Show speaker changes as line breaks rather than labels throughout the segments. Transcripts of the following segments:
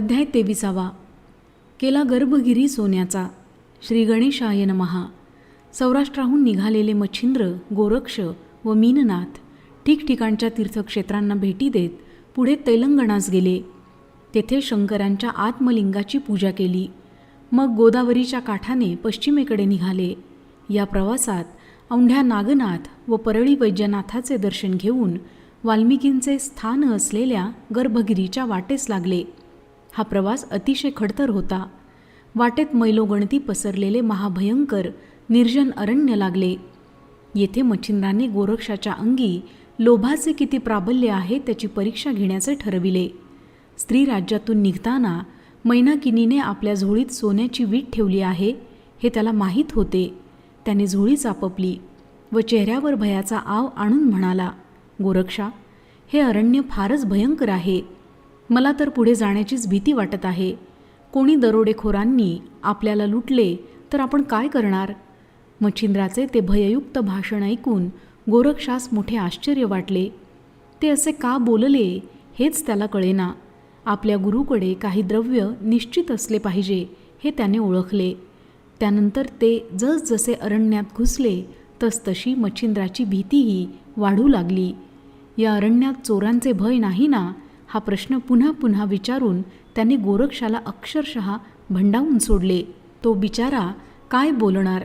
अध्याय तेविसावा. केला गर्भगिरी सोन्याचा. श्री गणेशाय नमहा सौराष्ट्राहून निघालेले मच्छिंद्र गोरक्ष व मीननाथ ठिकठिकाणच्या तीर्थक्षेत्रांना भेटी देत पुढे तेलंगणास गेले. तेथे शंकरांच्या आत्मलिंगाची पूजा केली. मग गोदावरीच्या काठाने पश्चिमेकडे निघाले. या प्रवासात औंढ्या नागनाथ व परळी वैद्यनाथाचे दर्शन घेऊन वाल्मिकींचे स्थान असलेल्या गर्भगिरीच्या वाटेस लागले. हा प्रवास अतिशय खडतर होता. वाटेत मैलोगणती पसरलेले महाभयंकर निर्जन अरण्य लागले. येथे मच्छिंद्राने गोरक्षाच्या अंगी लोभाचे किती प्राबल्य आहे त्याची परीक्षा घेण्याचे ठरविले. स्त्री राज्यातून निघताना मैनाकिनीने आपल्या झोळीत सोन्याची वीट ठेवली आहे हे त्याला माहीत होते. त्याने झोळी चापपली व चेहऱ्यावर भयाचा आव आणून म्हणाला गोरक्षा हे अरण्य फारच भयंकर आहे. मला तर पुढे जाण्याचीच भीती वाटत आहे. कोणी दरोडेखोरांनी आपल्याला लुटले तर आपण काय करणार? मच्छिंद्राचे ते भययुक्त भाषण ऐकून गोरक्षास मोठे आश्चर्य वाटले. ते असे का बोलले हेच त्याला कळेना. आपल्या गुरुकडे काही द्रव्य निश्चित असले पाहिजे हे त्याने ओळखले. त्यानंतर ते जसजसे अरण्यात घुसले तसतशी मच्छिंद्राची भीतीही वाढू लागली. या अरण्यात चोरांचे भय नाही ना हा प्रश्न पुन्हा पुन्हा विचारून त्याने गोरक्षाला अक्षरशः भंडावून सोडले. तो बिचारा काय बोलणार?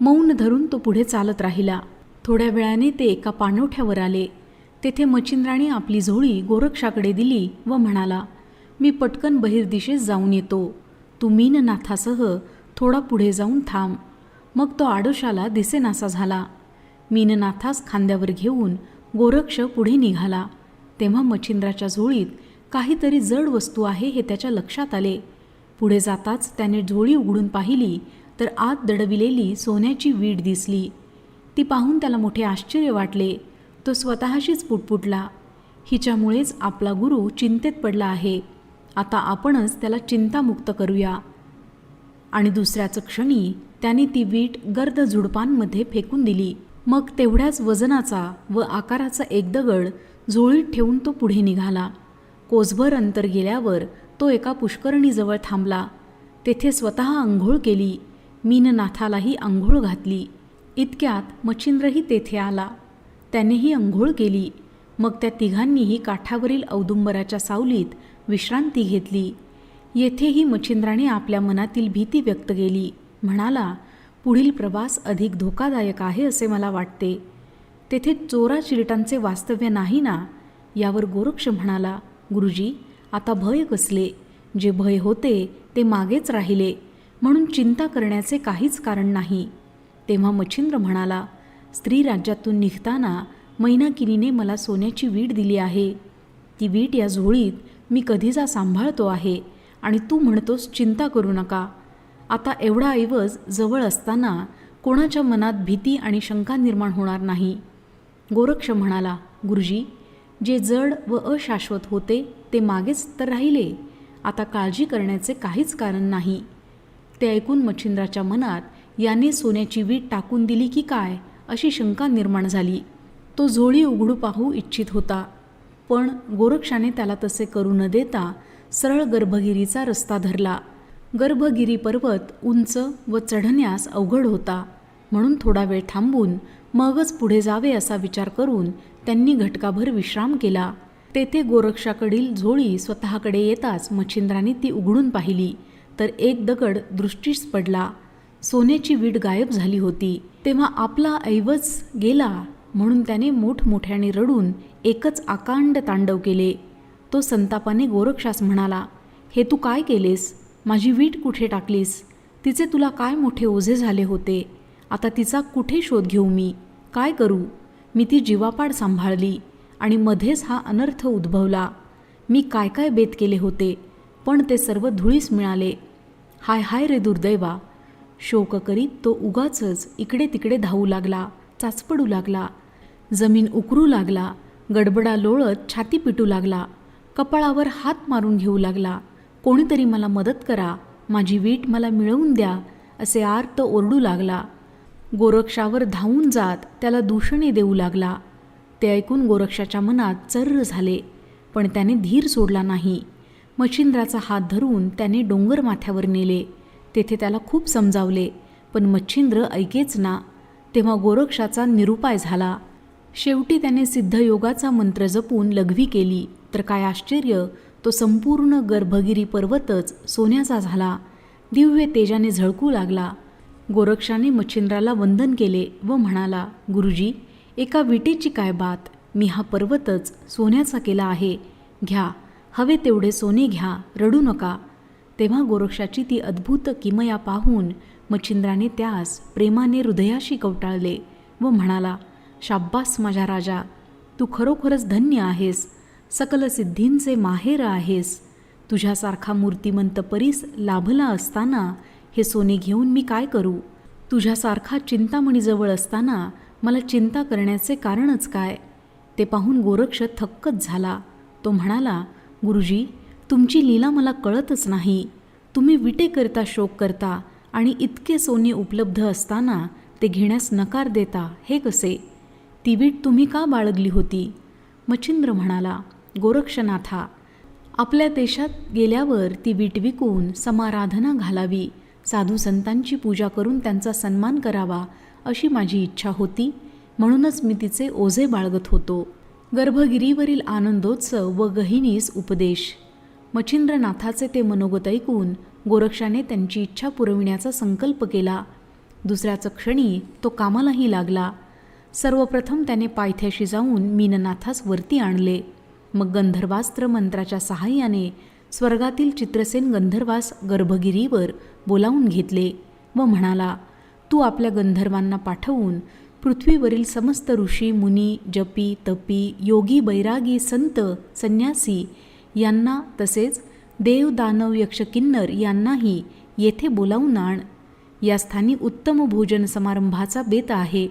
मौन धरून तो पुढे चालत राहिला. थोड्या वेळाने ते एका पाणवठ्यावर आले. तेथे मच्छिंद्राने आपली झोळी गोरक्षाकडे दिली व म्हणाला मी पटकन बहिर्दिशेस जाऊन येतो. तू मीननाथासह थोडा पुढे जाऊन थांब. मग तो आडोशाला दिसेनासा झाला. मीननाथास खांद्यावर घेऊन गोरक्ष पुढे निघाला. तेव्हा मच्छिंद्राच्या झोळीत काहीतरी जड वस्तू आहे हे त्याच्या लक्षात आले. पुढे जाताच त्याने झोळी उघडून पाहिली तर आत दडविलेली सोन्याची वीट दिसली. ती पाहून त्याला मोठे आश्चर्य वाटले. तो स्वतःशीच पुटपुटला. हिच्यामुळेच आपला गुरु चिंतेत पडला आहे. आता आपणच त्याला चिंतामुक्त करूया. आणि दुसऱ्याच क्षणी त्याने ती वीट गर्द झुडपांमध्ये फेकून दिली. मग तेवढ्याच वजनाचा व आकाराचा एक दगड झोळीत ठेवून तो पुढे निघाला. कोसभर अंतर गेल्यावर तो एका पुष्करणीजवळ थांबला. तेथे स्वतः आंघोळ केली. मीननाथालाही आंघोळ घातली. इतक्यात मच्छिंद्रही तेथे आला. त्यानेही अंघोळ केली. मग त्या तिघांनीही काठावरील औदुंबराच्या सावलीत विश्रांती घेतली. येथेही मच्छिंद्राने आपल्या मनातील भीती व्यक्त केली. म्हणाला पुढील प्रवास अधिक धोकादायक आहे असे मला वाटते. तेथे चोरा चिरटांचे वास्तव्य नाही ना? यावर गोरक्ष म्हणाला गुरुजी आता भय कसले? जे भय होते ते मागेच राहिले. म्हणून चिंता करण्याचे काहीच कारण नाही. तेव्हा मच्छिंद्र म्हणाला स्त्री राज्यातून निघताना मैनाकिनीने मला सोन्याची वीट दिली आहे. ती वीट या झोळीत मी कधीचा सांभाळतो आहे आणि तू म्हणतोस चिंता करू नका. आता एवढा ऐवज जवळ असताना कोणाच्या मनात भीती आणि शंका निर्माण होणार नाही. गोरक्ष म्हणाला गुरुजी जे जड व अशाश्वत होते ते मागेच तर राहिले. आता काळजी करण्याचे काहीच कारण नाही. ते ऐकून मच्छिंद्राच्या मनात याने सोन्याची वीट टाकून दिली की काय? अशी शंका निर्माण झाली. तो झोळी उघडू पाहू इच्छित होता. पण गोरक्षाने त्याला तसे करू न देता सरळ गर्भगिरीचा रस्ता धरला. गर्भगिरी पर्वत उंच व चढण्यास अवघड होता. म्हणून थोडा वेळ थांबून मगच पुढे जावे असा विचार करून त्यांनी घटकाभर विश्राम केला. तेथे गोरक्षाकडील झोळी स्वतःकडे येताच मच्छिंद्राने ती उघडून पाहिली. तर एक दगड दृष्टीस पडला. सोन्याची वीट गायब झाली होती. तेव्हा आपला ऐवज गेला म्हणून त्याने मोठमोठ्याने रडून एकच आकांड तांडव केले. तो संतापाने गोरक्षास म्हणाला हे तू काय केलेस? माझी वीट कुठे टाकलीस? तिचे तुला काय मोठे ओझे झाले होते? आता तिचा कुठे शोध घेऊ मी? काय करू? मी ती जीवापाड सांभाळली आणि मध्येच हा अनर्थ उद्भवला. मी काय काय बेत केले होते पण ते सर्व धुळीस मिळाले. हाय हाय रे दुर्दैवा. शोक करीत तो उगाचच इकडे तिकडे धावू लागला चाचपडू लागला. जमीन उकरू लागला गडबडा लोळत छाती पिटू लागला. कपाळावर हात मारून घेऊ लागला. कोणीतरी मला मदत करा माझी वीट मला मिळवून द्या असे आर्त ओरडू लागला. गोरक्षावर धावून जात त्याला दूषणे देऊ लागला. ते ऐकून गोरक्षाच्या मनात चर्र झाले पण त्याने धीर सोडला नाही. मच्छिंद्राचा हात धरून त्याने डोंगर माथ्यावर नेले. तेथे त्याला खूप समजावले पण मच्छिंद्र ऐकेच ना. तेव्हा गोरक्षाचा निरुपाय झाला. शेवटी त्याने सिद्धयोगाचा मंत्र जपून लघवी केली तर काय आश्चर्य तो संपूर्ण गर्भगिरी पर्वतच सोन्याचा झाला. दिव्य तेजाने झळकू लागला. गोरक्षाने मच्छिंद्राला वंदन केले व म्हणाला गुरुजी एका विटेची काय बात? मी हा पर्वतच सोन्याचा केला आहे. घ्या हवे तेवढे सोने घ्या रडू नका. तेव्हा गोरक्षाची ती अद्भुत किमया पाहून मच्छिंद्राने त्यास प्रेमाने हृदयाशी कवटाळले व म्हणाला शाब्बास माझ्या राजा तू खरोखरच धन्य आहेस. सकल सिद्धींचे माहेर आहेस. तुझ्यासारखा मूर्तिमंत परीस लाभला असताना हे सोने घेऊन मी काय करू? तुझ्यासारखा चिंतामणीजवळ असताना मला चिंता करण्याचे कारणच काय? ते पाहून गोरक्ष थक्कच झाला. तो म्हणाला गुरुजी तुमची लीला मला कळतच नाही. तुम्ही विटेकरता शोक करता आणि इतके सोने उपलब्ध असताना ते घेण्यास नकार देता हे कसे? ती वीट तुम्ही का बाळगली होती? मच्छिंद्र म्हणाला गोरक्षनाथा आपल्या देशात गेल्यावर ती वीट विकून समाराधना घालावी. साधू संतांची पूजा करून त्यांचा सन्मान करावा अशी माझी इच्छा होती. म्हणूनच मी तिचे ओझे बाळगत होतो. गर्भगिरीवरील आनंदोत्सव व गहिनीस उपदेश. मच्छिंद्रनाथाचे ते मनोगत ऐकून गोरक्षाने त्यांची इच्छा पुरविण्याचा संकल्प केला. दुसऱ्याच क्षणी तो कामालाही लागला. सर्वप्रथम त्याने पायथ्याशी जाऊन मीननाथास वरती आणले. मग गंधर्वास्त्र मंत्राच्या सहाय्याने स्वर्गातील चित्रसेन गंधर्वास गर्भगिरीवर बोलावून घेतले व म्हणाला तू आपल्या गंधर्वांना पाठवून पृथ्वीवरील समस्त ऋषी मुनी जपी तपी योगी बैरागी संत संन्यासी यांना तसेच देव दानव यक्ष किन्नर यांनाही येथे बोलावून आण. या स्थानी उत्तम भोजन समारंभाचा बेत आहे.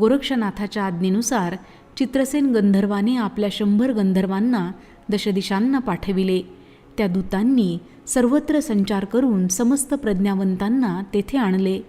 गोरक्षनाथाच्या आज्ञेनुसार चित्रसेन गंधर्वाने आपल्या शंभर गंधर्वांना दशदिशांना पाठविले. त्या दूतांनी सर्वत्र संचार करून समस्त प्रज्ञावंतांना तेथे आणले.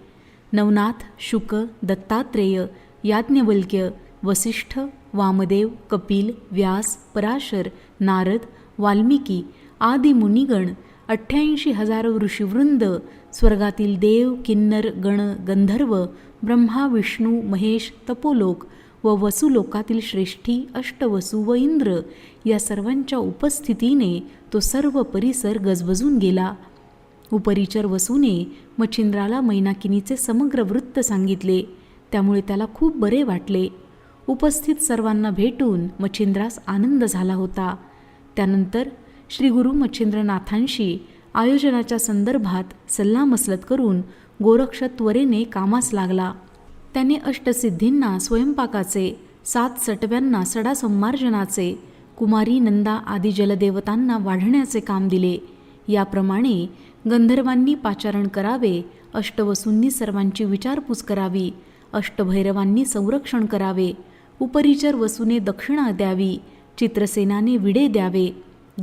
नवनाथ शुक दत्तात्रेय याज्ञवल्क्य वसिष्ठ वामदेव कपिल व्यास पराशर नारद वाल्मिकी आदी मुनिगण अठ्ठ्याऐंशी हजारो ऋषीवृंद स्वर्गातील देव किन्नर गण गंधर्व ब्रह्मा विष्णू महेश तपोलोक व वसुलोकातील श्रेष्ठी अष्टवसू व इंद्र या सर्वांच्या उपस्थितीने तो सर्व परिसर गजबजून गेला. उपरिचर वसूने मच्छिंद्राला मैनाकिनीचे समग्र वृत्त सांगितले. त्यामुळे त्याला खूप बरे वाटले. उपस्थित सर्वांना भेटून मच्छिंद्रास आनंद झाला होता. त्यानंतर श्री गुरु मच्छिंद्रनाथांशी आयोजनाच्या संदर्भात सल्लामसलत करून गोरक्ष त्वरेने कामास लागला. त्याने अष्टसिद्धींना स्वयंपाकाचे सात सटव्यांना सडासंमार्जनाचे कुमारी नंदा आदी जलदेवतांना वाढण्याचे काम दिले. याप्रमाणे गंधर्वांनी पाचारण करावे अष्टवसूंनी सर्वांची विचारपूस करावी अष्टभैरवांनी संरक्षण करावे उपरिचर वसूने दक्षिणा द्यावी चित्रसेनाने विडे द्यावे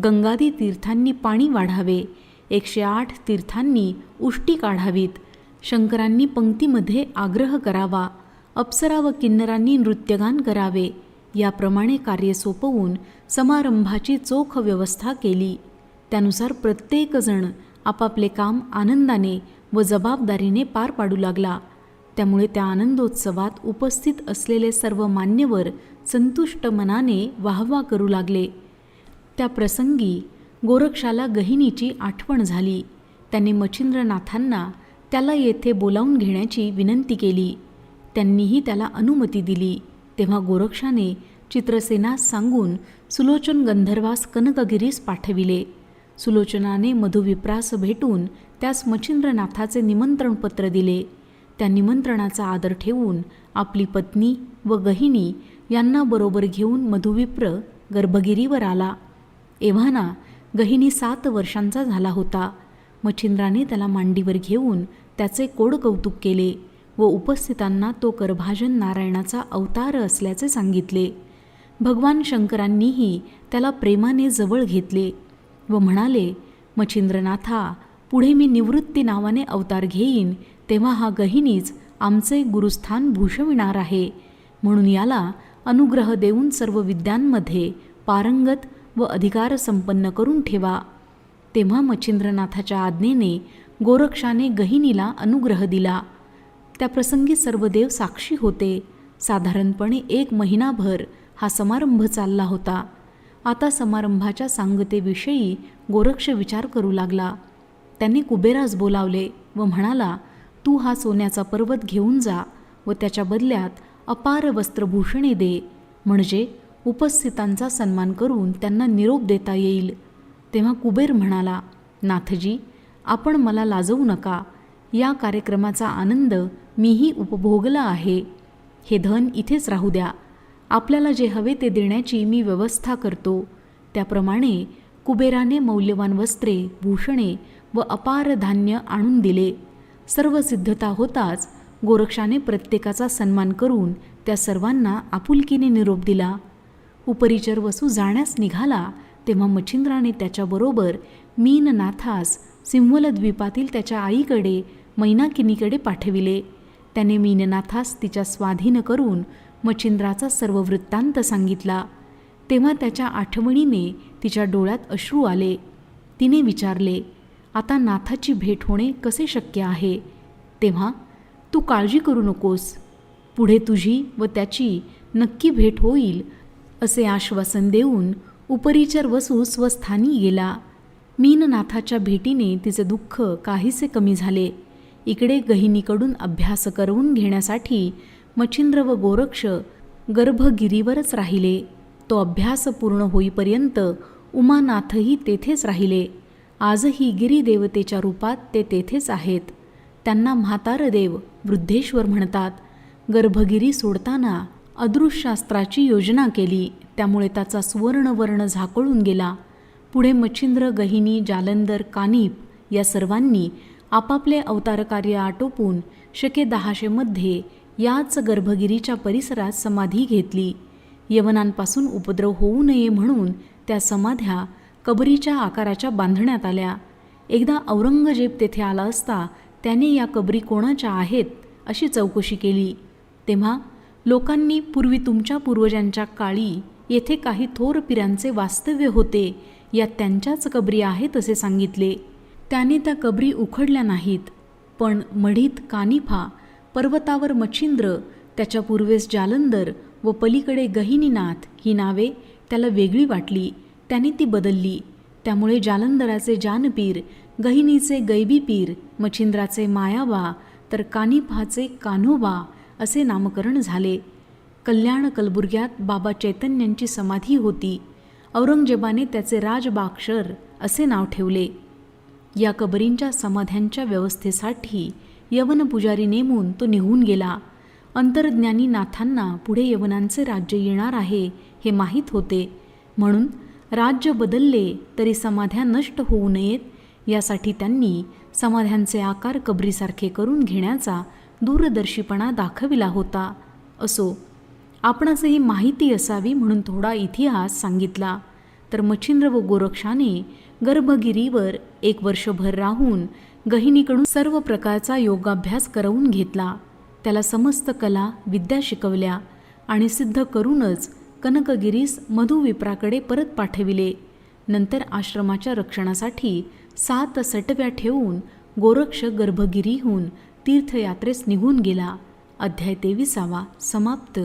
गंगादी तीर्थांनी पाणी वाढावे एकशे आठ तीर्थांनी उष्टी काढावीत शंकरांनी पंक्तीमध्ये आग्रह करावा अप्सरा व किन्नरांनी नृत्यगान करावे याप्रमाणे कार्य सोपवून समारंभाची चोख व्यवस्था केली. त्यानुसार प्रत्येकजण आपापले काम आनंदाने व जबाबदारीने पार पाडू लागला. त्यामुळे त्या आनंदोत्सवात उपस्थित असलेले सर्व मान्यवर संतुष्ट मनाने वाहवा करू लागले. त्या प्रसंगी गोरक्षाला गहिनीची आठवण झाली. त्याने मच्छिंद्रनाथांना त्याला येथे बोलावून घेण्याची विनंती केली. त्यांनीही त्याला अनुमती दिली. तेव्हा गोरक्षाने चित्रसेनास सांगून सुलोचन गंधर्वास कनकगिरीस पाठविले. सुलोचनाने मधुविप्रास भेटून त्यास मच्छिंद्रनाथाचे निमंत्रणपत्र दिले. त्या निमंत्रणाचा आदर ठेवून आपली पत्नी व गहिनी यांना बरोबर घेऊन मधुविप्र गर्भगिरीवर आला. एव्हाना गहिनी सात वर्षांचा झाला होता. मच्छिंद्राने त्याला मांडीवर घेऊन त्याचे कोड कौतुक केले. व उपस्थितांना तो करभाजन नारायणाचा अवतार असल्याचे सांगितले. भगवान शंकरांनीही त्याला प्रेमाने जवळ घेतले व म्हणाले मच्छिंद्रनाथा पुढे मी निवृत्ती नावाने अवतार घेईन तेव्हा हा गहिनीच आमचे गुरुस्थान भूषविणार आहे. म्हणून याला अनुग्रह देऊन सर्व विद्यांमध्ये पारंगत व अधिकार संपन्न करून ठेवा. तेव्हा मच्छिंद्रनाथाच्या आज्ञेने गोरक्षाने गहिनीला अनुग्रह दिला. त्या प्रसंगी सर्व देव साक्षी होते. साधारणपणे एक महिनाभर हा समारंभ चालला होता. आता समारंभाच्या सांगतेविषयी गोरक्ष विचार करू लागला. त्यांनी कुबेरास बोलावले व म्हणाला तू हा सोन्याचा पर्वत घेऊन जा व त्याच्या बदल्यात अपार वस्त्रभूषणे दे. म्हणजे उपस्थितांचा सन्मान करून त्यांना निरोप देता येईल. तेव्हा कुबेर म्हणाला नाथजी आपण मला लाजवू नका. या कार्यक्रमाचा आनंद मीही उपभोगलं आहे. हे धन इथेच राहू द्या. आपल्याला जे हवे ते देण्याची मी व्यवस्था करतो. त्याप्रमाणे कुबेराने मौल्यवान वस्त्रे भूषणे व अपार धान्य आणून दिले. सर्व सिद्धता होताच गोरक्षाने प्रत्येकाचा सन्मान करून त्या सर्वांना आपुलकीने निरोप दिला. उपरिचर वसू जाण्यास निघाला तेव्हा मच्छिंद्राने त्याच्याबरोबर मीननाथास सिंहल द्वीपातील त्याच्या आईकडे मैनाकिनीकडे पाठविले. त्याने मीननाथास तिच्या स्वाधीन करून मच्छिंद्राचा सर्व वृत्तांत सांगितला. तेव्हा त्याच्या आठवणीने तिच्या डोळ्यात अश्रू आले. तिने विचारले आता नाथाची भेट होणे कसे शक्य आहे? तेव्हा तू काळजी करू नकोस. पुढे तुझी व त्याची नक्की भेट होईल असे आश्वासन देऊन उपरिचर वसू स्वस्थानी गेला. मीननाथाच्या भेटीने तिचे दुःख काहीसे कमी झाले. इकडे गहिनीकडून अभ्यास करवून घेण्यासाठी मच्छिंद्र व गोरक्ष गर्भगिरीवरच राहिले. तो अभ्यास पूर्ण होईपर्यंत उमानाथही तेथेच राहिले. आजही गिरीदेवतेच्या रूपात ते तेथेच आहेत. त्यांना म्हातारदेव वृद्धेश्वर म्हणतात. गर्भगिरी सोडताना अदृश्यास्त्राची योजना केली. त्यामुळे त्याचा सुवर्णवर्ण झाकळून गेला. पुढे मच्छिंद्र गहिनी जालंदर कानिप या सर्वांनी आपापले अवतारकार्य आटोपून शके दहाशेमध्ये याच गर्भगिरीच्या परिसरात समाधी घेतली. यवनांपासून उपद्रव होऊ नये म्हणून त्या समाध्या कबरीच्या आकाराच्या बांधण्यात आल्या. एकदा औरंगजेब तेथे आला असता त्याने या कबरी कोणाच्या आहेत अशी चौकशी केली. तेव्हा लोकांनी पूर्वी तुमच्या पूर्वजांच्या काळी येथे काही थोर पिरांचे वास्तव्य होते या त्यांच्याच कबरी आहेत असे सांगितले. त्याने त्या कबरी उखडल्या नाहीत पण मढीत कानिफा पर्वतावर मच्छिंद्र त्याच्या पूर्वेस जालंदर व पलीकडे गहिनीनाथ ही नावे त्याला वेगळी वाटली. त्याने ती बदलली. त्यामुळे जालंधराचे जानपीर गहिनीचे गैबीपीर मच्छिंद्राचे मायाबा तर कानिफाचे कान्होबा असे नामकरण झाले. कल्याण कलबुर्ग्यात बाबा चैतन्यांची समाधी होती. औरंगजेबाने त्याचे राजबाक्षर असे नाव ठेवले. या कबरींच्या समाध्यांच्या व्यवस्थेसाठी यवन पुजारी नेमून तो निघून गेला. अंतर्ज्ञानी नाथांना पुढे यवनांचे राज्य येणार आहे हे माहीत होते. म्हणून राज्य बदलले तरी समाध्या नष्ट होऊ नयेत. यासाठी त्यांनी समाध्यांचे आकार कबरीसारखे करून घेण्याचा दूरदर्शीपणा दाखविला होता. असो आपणासही माहिती असावी म्हणून थोडा इतिहास सांगितला. तर मच्छिंद्र व गोरक्षाने गर्भगिरीवर एक वर्षभर राहून गहिनीकडून सर्व प्रकारचा योगाभ्यास करवून घेतला. त्याला समस्त कला विद्या शिकवल्या आणि सिद्ध करूनच कनकगिरीस मधुविप्राकडे परत पाठविले. नंतर आश्रमाच्या रक्षणासाठी सात सटव्या ठेवून गोरक्ष गर्भगिरीहून तीर्थयात्रेस निघून गेला. अध्याय तेविसावा समाप्त.